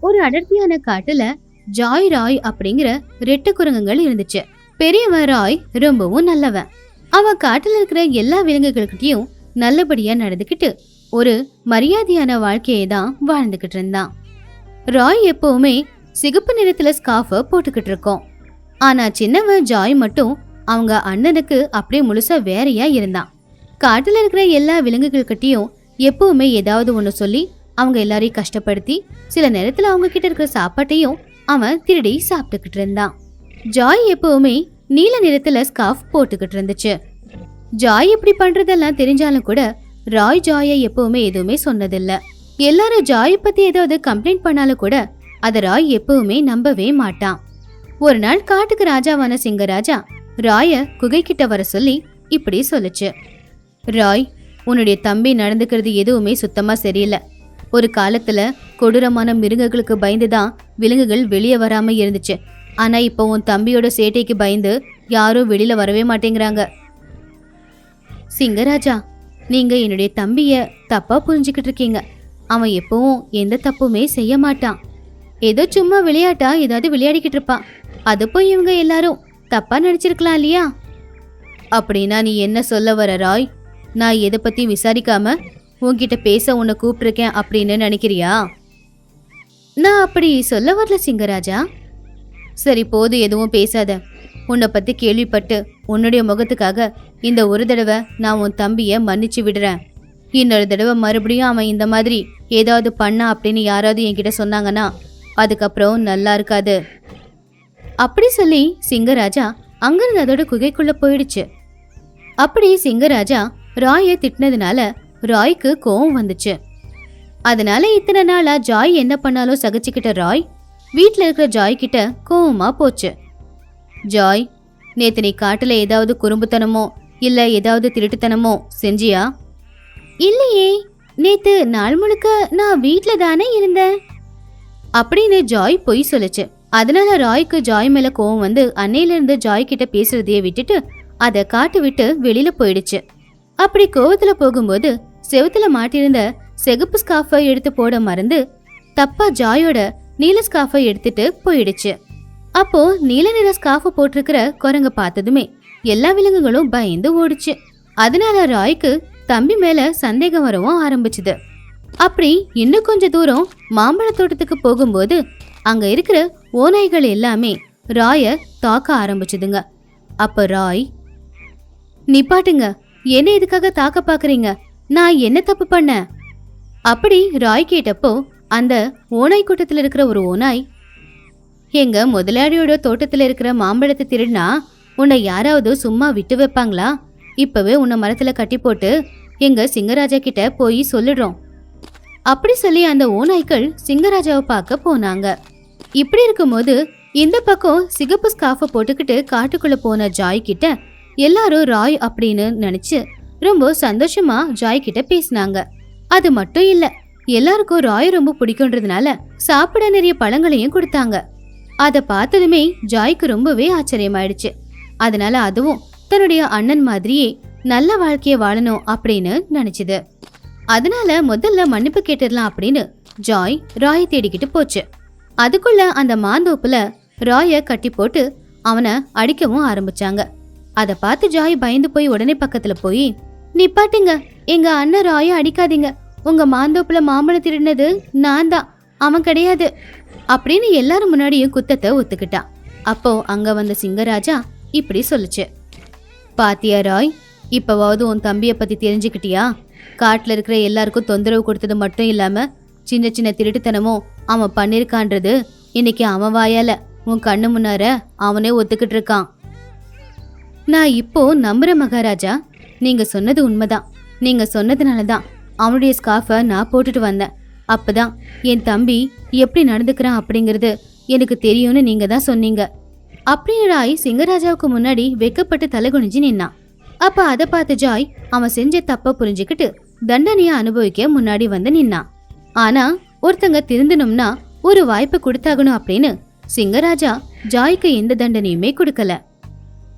ஒரு அடர்த்தியான காட்டுல ஜாய் ராய் அப்படிங்கிற ரெட்ட குரங்குகள் இருந்துச்சு. பெரியவன் ராய் ரொம்பவும் நல்லவன். அவன் காட்டுல இருக்கிற எல்லா விலங்குகள்கிட்டயும் நல்லபடியா நடந்துக்கிட்டு ஒரு மரியாதையான வாழ்க்கையை தான் வாழ்ந்துகிட்டு இருந்தான். ராய் எப்பவுமே சிகப்பு நிறத்துல ஸ்கார்ஃப போட்டுக்கிட்டு இருக்கோம். ஆனா சின்னவன் ஜாய் மட்டும் அவங்க அண்ணனுக்கு அப்படியே முழுசா வேறையா இருந்தான். காட்டுல இருக்கிற எல்லா விலங்குகள்கிட்டயும் எப்பவுமே ஏதாவது ஒன்று சொல்லி அவங்க எல்லாரையும் கஷ்டப்படுத்தி சில நேரத்தில் அவங்க கிட்ட இருக்கிற சாப்பாட்டையும் அவன் திருடி சாப்பிட்டுக்கிட்டு இருந்தான். ஜாய் எப்பவுமே நீல நிறத்துல ஸ்கார்ஃப் போட்டுக்கிட்டு இருந்துச்சு. ஜாய் இப்படி பண்றதெல்லாம் தெரிஞ்சாலும் கூட ராய் ஜாயை எப்பவுமே எதுவுமே சொன்னதில்ல. எல்லாரும் ஜாய் பத்தி ஏதாவது கம்ப்ளைண்ட் பண்ணாலும் கூட அதை ராய் எப்பவுமே நம்பவே மாட்டான். ஒரு நாள் காட்டுக்கு ராஜாவான சிங்கராஜா ராய குகை கிட்ட வர சொல்லி இப்படி சொல்லுச்சு. ராய் உன்னுடைய தம்பி நடந்துக்கிறது எதுவுமே சுத்தமா சரியில்லை. ஒரு காலத்துல கொடூரமான மிருகங்களுக்கு பயந்து தான் விலங்குகள் வெளியே வராம இருந்துச்சு. ஆனா இப்போ உன் தம்பியோட சேட்டைக்கு பயந்து யாரும் வெளியில வரவே மாட்டேங்கிறாங்க. சிங்கராஜா நீங்க என்னுடைய தம்பிய தப்பா புரிஞ்சுக்கிட்டு இருக்கீங்க. அவன் எப்பவும் எந்த தப்புமே செய்ய மாட்டான். ஏதோ சும்மா விளையாட்டா ஏதாவது விளையாடிக்கிட்டு இருப்பான். அது போய் இவங்க எல்லாரும் தப்பா நினைச்சிருக்கலாம் இல்லையா? அப்படின்னா நீ என்ன சொல்ல வர ராய்? நான் எதை பத்தி விசாரிக்காம உன்கிட்ட பேச உன்னை கூப்பிட்டுருக்கேன் அப்படின்னு நினைக்கிறியா? நான் அப்படி சொல்ல வரல சிங்கராஜா. சரி போது எதுவும் பேசாத. உன்னை பற்றி கேள்விப்பட்டு உன்னுடைய முகத்துக்காக இந்த ஒரு தடவை நான் உன் தம்பியை மன்னிச்சு விடுறேன். இன்னொரு தடவை மறுபடியும் அவன் இந்த மாதிரி ஏதாவது பண்ணா அப்படின்னு யாராவது என்கிட்ட சொன்னாங்கன்னா அதுக்கப்புறம் நல்லா இருக்காது. அப்படி சொல்லி சிங்கராஜா அங்கிருந்து அதோட குகைக்குள்ள போயிடுச்சு. அப்படி சிங்கராஜா ராயை திட்டினதுனால ராய்க்கு கோவம் வந்துச்சு. அதனால இத்தனை நாளா ஜாய் என்ன பண்ணாலும் சகிச்சுக்கிட்ட ராய் வீட்டில் இருக்கிற ஜாய் கிட்ட கோவமா போச்சு. ஜாய் நேத்து நீ காட்டுல ஏதாவது குறும்புத்தனமோ இல்ல ஏதாவது திருட்டுத்தனமோ செஞ்சியா? இல்லையே நேத்து நாள் முழுக்க நான் வீட்ல தானே இருந்தேன். அப்படின்னு ஜாய் பொய் சொல்லுச்சு. அதனால ராய்க்கு ஜாய் மேல கோவம் வந்து அன்னையில இருந்து ஜாய் கிட்ட பேசுறதையே விட்டுட்டு அதை காட்டு விட்டு வெளியில போயிடுச்சு. அப்படி கோவத்துல போகும்போது செவுத்துல மாட்டியிருந்த செகப்பு ஸ்கார்ஃபை எடுத்து போட மறந்து தப்பா ஜாயோட நீல ஸ்கார்ஃபை எடுத்துட்டு போயிடுச்சு. அப்போ நீல நிற ஸ்கார்ஃப் போட்டிருக்கிற குரங்க பார்த்ததுமே எல்லா விலங்குகளும் பயந்து ஓடுச்சு. அதனால ராய்க்கு தம்பி மேல சந்தேகம் வரவும் ஆரம்பிச்சுது. அப்படி இன்னும் கொஞ்ச தூரம் மாம்பழ தோட்டத்துக்கு போகும்போது அங்க இருக்கிற ஓநாய்கள் எல்லாமே ராய தாக்க ஆரம்பிச்சுதுங்க. அப்ப ராய் நிப்பாட்டுங்க என்ன இதுக்காக தாக்க பாக்குறீங்க? நான் என்ன தப்பு பண்ணேன் அப்படி ராய் கேட்டப்போ அந்த ஓனாய் கூட்டத்தில் இருக்கிற ஒரு ஓநாய் எங்க முதலாளியோட தோட்டத்தில் இருக்கிற மாம்பழத்தை திருடினா உன்னை யாராவது சும்மா விட்டு வைப்பாங்களா? இப்பவே உன்னை மரத்தில் கட்டி போட்டு எங்க சிங்கராஜா கிட்ட போய் சொல்லிடுறோம். அப்படி சொல்லி அந்த ஓநாய்கள் சிங்கராஜாவை பார்க்க போனாங்க. இப்படி இருக்கும்போது இந்த பக்கம் சிகப்பு ஸ்கார்ஃபை போட்டுக்கிட்டு காட்டுக்குள்ள போன ஜாய் கிட்ட எல்லாரும் ராய் அப்படின்னு நினைச்சு ரொம்ப சந்தோஷமா ஜாய் கிட்ட பேசினாங்க. அது மட்டும் இல்ல எல்லாருக்கும் ராய் ரொம்ப பிடிக்கும்ன்றதுனால சாப்பிட நிறைய பழங்களையும் கொடுத்தாங்க. அதை பார்த்ததுமே ஜாய்க்கு ரொம்பவே ஆச்சரியமாயிடுச்சு. அதனால அதுவும் தன்னுடைய அண்ணன் மாதிரியே நல்ல வாழ்க்கைய வாழணும் அப்படின்னு நினைச்சது. அதனால முதல்ல மன்னிப்பு கேட்டுடலாம் அப்படின்னு ஜாய் ராயை தேடிக்கிட்டு போச்சு. அதுக்குள்ள அந்த மாந்தோப்புல ராய கட்டி போட்டு அவனை அடிக்கவும் ஆரம்பிச்சாங்க. அதை பார்த்து ஜாய் பயந்து போய் உடனே பக்கத்துல போய் நிப்பாட்டுங்க. எங்க அண்ணன் ராயும் அடிக்காதீங்க. உங்க மாந்தோப்புல மாம்பழம் திருடினது நான் தான் அவன் கிடையாது. அப்படின்னு எல்லாரும் முன்னாடியும் குத்தத்தை ஒத்துக்கிட்டான். அப்போ அங்க வந்த சிங்கராஜா இப்படி சொல்லுச்சு. பாத்தியா ராய் இப்பவாவது உன் தம்பியை பத்தி தெரிஞ்சுக்கிட்டியா? காட்டில் இருக்கிற எல்லாருக்கும் தொந்தரவு கொடுத்தது மட்டும் இல்லாம சின்ன சின்ன திருட்டுத்தனமும் அவன் பண்ணிருக்கான்றது இன்னைக்கு அவன் வாயால உன் கண்ணு முன்னார அவனே ஒத்துக்கிட்டு இருக்கான். நான் இப்போ நம்புற மகாராஜா. நீங்க சொன்னது உண்மைதான். நீங்க சொன்னதுனால தான் அவனுடைய ஸ்கார்ஃபை நான் போட்டுட்டு வந்தேன். அப்பதான் என் தம்பி எப்படி நடந்துக்கிறான் அப்படிங்கிறது எனக்கு தெரியும்னு நீங்க தான் சொன்னீங்க. அப்படின்னு ராய் சிங்கராஜாவுக்கு முன்னாடி வெக்கப்பட்டு தலைகுனிஞ்சு நின்னான். அப்ப அதை பார்த்த ஜாய் அவன் செஞ்ச தப்ப புரிஞ்சுக்கிட்டு தண்டனையை அனுபவிக்க முன்னாடி வந்து நின்னான். ஆனா ஒருத்தங்க திருந்தணும்னா ஒரு வாய்ப்பு கொடுத்தாகணும் அப்படின்னு சிங்கராஜா ஜாய்க்கு எந்த தண்டனையுமே கொடுக்கல.